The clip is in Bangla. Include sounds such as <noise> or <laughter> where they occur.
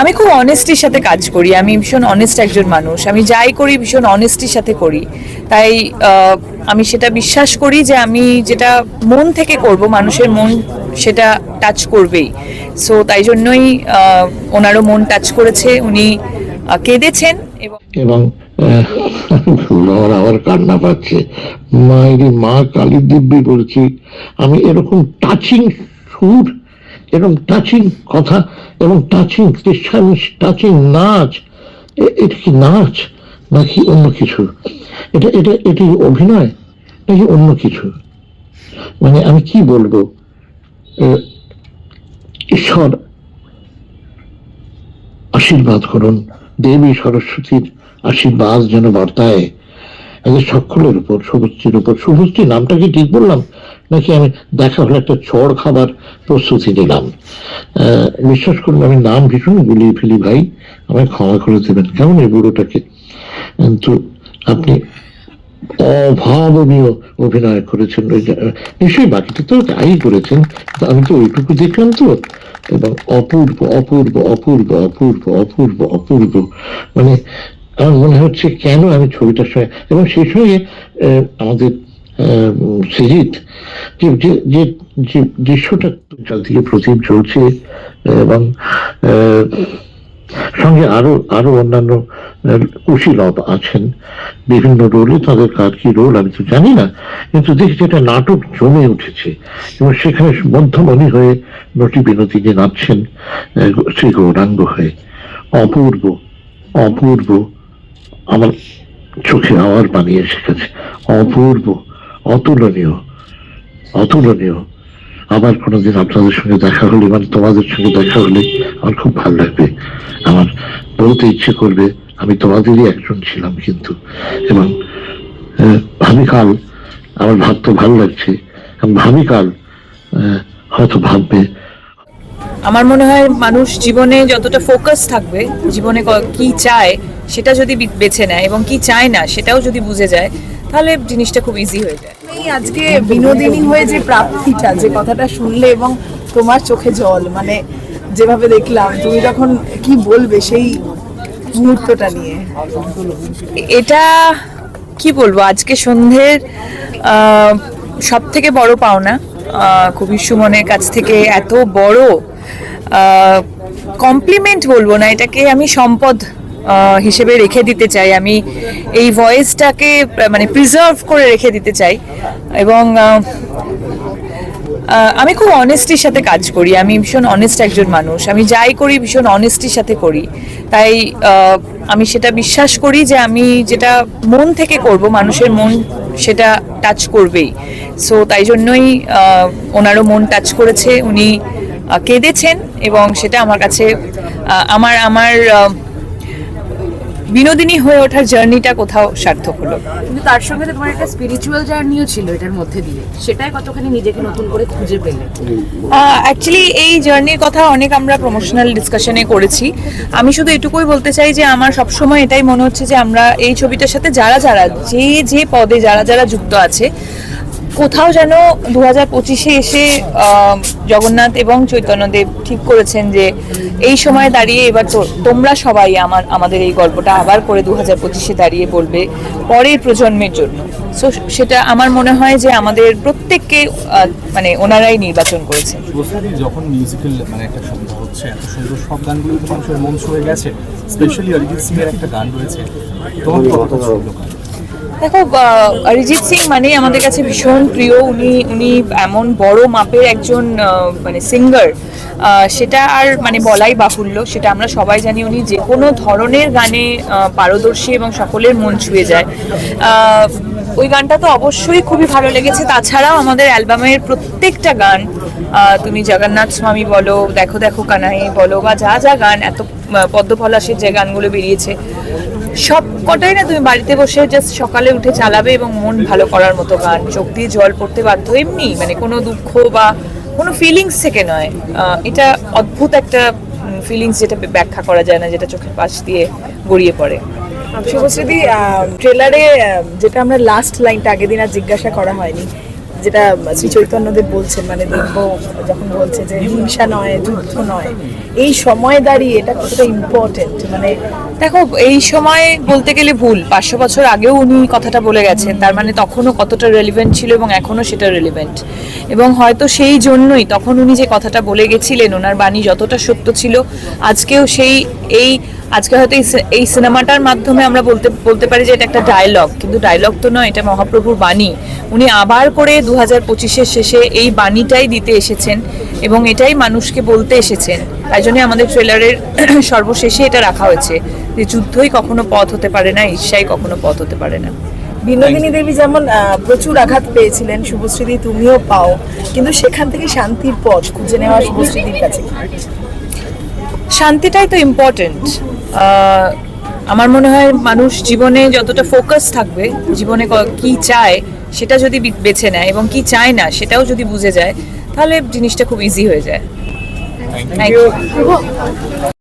আমি খুব অনেস্টির সাথে কাজ করি। আমি ভীষণ অনেস্ট একজন মানুষ। আমি যাই করি, ভীষণ অনেস্টির সাথে করি। তাই আমি সেটা বিশ্বাস করি যে আমি যেটা মন থেকে করব, মানুষের মন সেটা টাচ করবেই। সো তাই জন্যই ওনারও মন টাচ করেছে। উনি কেঁদেছেন এবং আবার কান্না পাচ্ছে। মায়েরই মা কালী দিব্যি বলছি, আমি এরকম টাচিং সুর এরকম টাচিং কথা এবং টাচিং দৃশ্যাংশ টাচিং নাচ এটা কি নাচ নাকি অন্য কিছু? এটা এটা, এটি অভিনয় নাকি অন্য কিছু? মানে আমি কি বলব? ঈশ্বর আশীর্বাদ করুন, দেবী সরস্বতীর আশীর্বাদ যেন বার্তায়। সকলের উপর শুভশ্রীর উপর শুভশ্রী নামটা কি ঠিক বললাম? নাকি আমি দেখা হলে একটা চড় খাবার প্রস্তুতি নিলাম। বিশ্বাস করুন, আমি নাম ভীষণ গুলিয়ে ফেলি ভাই। আমায় ক্ষমা করে দেবেন। কেমন এই বুড়োটাকে? কিন্তু আপনি অভাবনীয় অভিনয় করেছেন। নিশ্চয়ই বাকিটা তো তাই করেছেন। আমি তো ওইটুকু দেখলাম তো। এবং অপূর্ব অপূর্ব অপূর্ব অপূর্ব অপূর্ব অপূর্ব। মানে আমার মনে হচ্ছে কেন আমি ছবিটার সঙ্গে এবং সেই সঙ্গে আমাদের সৃজিত, যে, যে- দৃশ্যটা চারদিকে প্রদীপ জ্বলছে এবং সঙ্গে আরও আরও অন্যান্য কুশীলব আছেন, বিভিন্ন রোলে তাদের কার কি রোল আমি তো জানি না, কিন্তু দেখছি একটা নাটক জমে উঠেছে, এবং সেখানে মধ্যমণি হয়ে নটি বিনোদিনী নাচছেন শ্রী গৌরাঙ্গ হয়ে, অপূর্ব অপূর্ব, আমার চোখে আওয়ার বানিয়ে গেছে, অপূর্ব। অতুলনীয় অতুলনীয়। আবার কোনোদিন আপনাদের সঙ্গে দেখা হলে মানে তোমাদের সঙ্গে দেখা হলে আমার খুব ভালো লাগবে। আমার বলতে ইচ্ছে করবে আমি তোমাদেরই একজন ছিলাম কিন্তু। এবং আহ, ভাবিকাল আমার ভাবতে ভালো লাগছে। এবং ভাবিকাল হয়তো ভাববে। আমার মনে হয় মানুষ জীবনে যতটা ফোকাস থাকবে জীবনে কি চায় সেটা যদি বেছে নেয় এবং কি চায় না সেটাও যদি বুঝে যায় তাহলে জিনিসটা খুব ইজি হয়ে যায়। এই আজকে বিনোদিনী হয়ে যে প্রাপ্তিটা যে কথাটা শুনলে এবং তোমার চোখে জল মানে যেভাবে দেখলাম তুমি তখন কি বলবে সেই মুহূর্তটা নিয়ে। এটা কি বলব আজকে সন্ধ্যের সব থেকে বড় পাওনা আহ, কবি সুমনের কাছ থেকে এত বড় কমপ্লিমেন্ট বলব না এটাকে আমি সম্পদ হিসেবে রেখে দিতে চাই। আমি এই ভয়েসটাকে মানে প্রিজার্ভ করে রেখে দিতে চাই। এবং আমি খুব অনেস্টির সাথে কাজ করি। আমি ভীষণ অনেস্ট একজন মানুষ। আমি যাই করি, ভীষণ অনেস্টির সাথে করি। তাই আমি সেটা বিশ্বাস করি যে আমি যেটা মন থেকে করব, মানুষের মন সেটা টাচ করবেই। সো তাই জন্যই ওনারও মন টাচ করেছে। উনি কেঁদেছেন এবং সেটা আমার কাছে আমার আমার বিনোদিনী হয়ে ওঠার জার্নিটা কোথাও সার্থক হলো। কিন্তু তার সঙ্গে তো তোমার একটা স্পিরিচুয়াল জার্নিও ছিল এটার মধ্যে দিয়ে। সেটাই কতখানি নিজেকে নতুন করে খুঁজে পেলে? অ্যাকচুয়ালি এই জার্নির কথা অনেক আমরা প্রমোশনাল ডিসকাশনে করেছি। আমি শুধু এটুকুই বলতে চাই যে আমার সবসময় এটাই মনে হচ্ছে যে আমরা এই ছবিটার সাথে যারা যারা যে যে পদে যারা যারা যুক্ত আছে কোথাও যেন দু হাজার পঁচিশে এসে জগন্নাথ এবং চৈতন্যদেব ঠিক করেছেন যে এই সময় দাঁড়িয়ে এবার তো তোমরা সবাই আমার, আমাদের এই গল্পটা আবার করে দু হাজার পঁচিশে দাঁড়িয়ে বলবে পরের প্রজন্মের জন্য। সো সেটা আমার মনে হয় যে আমাদের প্রত্যেককে মানে ওনারাই নির্বাচন শুভশ্রী, যখন মিউজিক্যাল মানে একটা শব্দ হচ্ছে, এত সুন্দর সব গানগুলো মানুষের মন ছুঁয়ে গেছে স্পেশালি অরিজিৎ সিং এর একটা গান রয়েছে, তোমার দেখো অরিজিৎ সিং মানে আমাদের কাছে ভীষণ প্রিয়। উনি উনি এমন বড় মাপের একজন মানে সিঙ্গার সেটা আর মানে বলাই বাহুল্য। সেটা আমরা সবাই জানি উনি যে কোনো ধরনের গানে পারদর্শী এবং সকলের মন ছুঁয়ে যায়। ওই গানটা তো অবশ্যই খুবই ভালো লেগেছে। তাছাড়াও আমাদের অ্যালবামের প্রত্যেকটা গান তুমি জগন্নাথ স্বামী বলো দেখো দেখো কানাই বলো বা যা যা গান এত আহ, পদ্ম পলাশের যে গানগুলো বেরিয়েছে সব কটাই না তুমি বাড়িতে বসে জাস্ট সকালে উঠে চালাবে এবং মন ভালো করার মতো গান। চোখ দিয়ে জল পড়তে বাধ্য। এমনি মানে কোনো দুঃখ বা কোনো ফিলিংস থেকে নয়। এটা অদ্ভুত একটা ফিলিংস যেটা ব্যাখ্যা করা যায় না, যেটা চোখের পাশ দিয়ে গড়িয়ে পড়ে। শুভশ্রীদি ট্রেলারে যেটা আমরা লাস্ট লাইনটা আগের দিন আর জিজ্ঞাসা করা হয়নি যেটা শ্রী চৈতন্যদেব বলছেন মানে দেখব যখন বলছে যে হিংসা নয়, যুদ্ধ নয়, এই সময় দাঁড়িয়ে এটা কতটা ইম্পর্টেন্ট মানে দেখো, এই সময় বলতে গেলে ভুল। পাঁচশো বছর আগেও উনি কথাটা বলে গেছেন, তার মানে তখনও কতটা রেলিভেন্ট ছিল এবং এখনও সেটা রেলিভেন্ট এবং হয়তো সেই জন্যই তখন উনি যে কথাটা বলে গেছিলেন, ওনার বাণী যতটা সত্য ছিল, আজকেও সেই, এই আজকে হয়তো এই সিনেমাটার মাধ্যমে আমরা বলতে বলতে পারি যে এটা একটা ডায়লগ কিন্তু ডায়লগ তো নয় এটা মহাপ্রভুর বাণী। উনি আবার করে দু হাজার পঁচিশের শেষে এই বাণীটাই দিতে এসেছেন এবং এটাই মানুষকে বলতে এসেছেন। তাই জন্য আমাদের ট্রেলারের <clears throat> সর্বশেষে এটা রাখা হয়েছে যে যুদ্ধই কখনো পথ হতে পারে না ঈর্ষাই কখনো পথ হতে পারে না। বিনোদিনী দেবী যেমন প্রচুর আঘাত পেয়েছিলেন শুভশ্রীদি তুমিও পাও কিন্তু সেখান থেকে শান্তির পথ খুঁজে নেওয়া শুভশ্রীদির কাছে। শান্তিটাই তো ইম্পর্টেন্ট আমার মনে হয় মানুষ জীবনে যতটা ফোকাস থাকবে জীবনে কি চায় সেটা যদি বি- বেছে নেয় এবং কি চায় না সেটাও যদি বুঝে যায় তাহলে জিনিসটা খুব ইজি হয়ে যায়। Thank you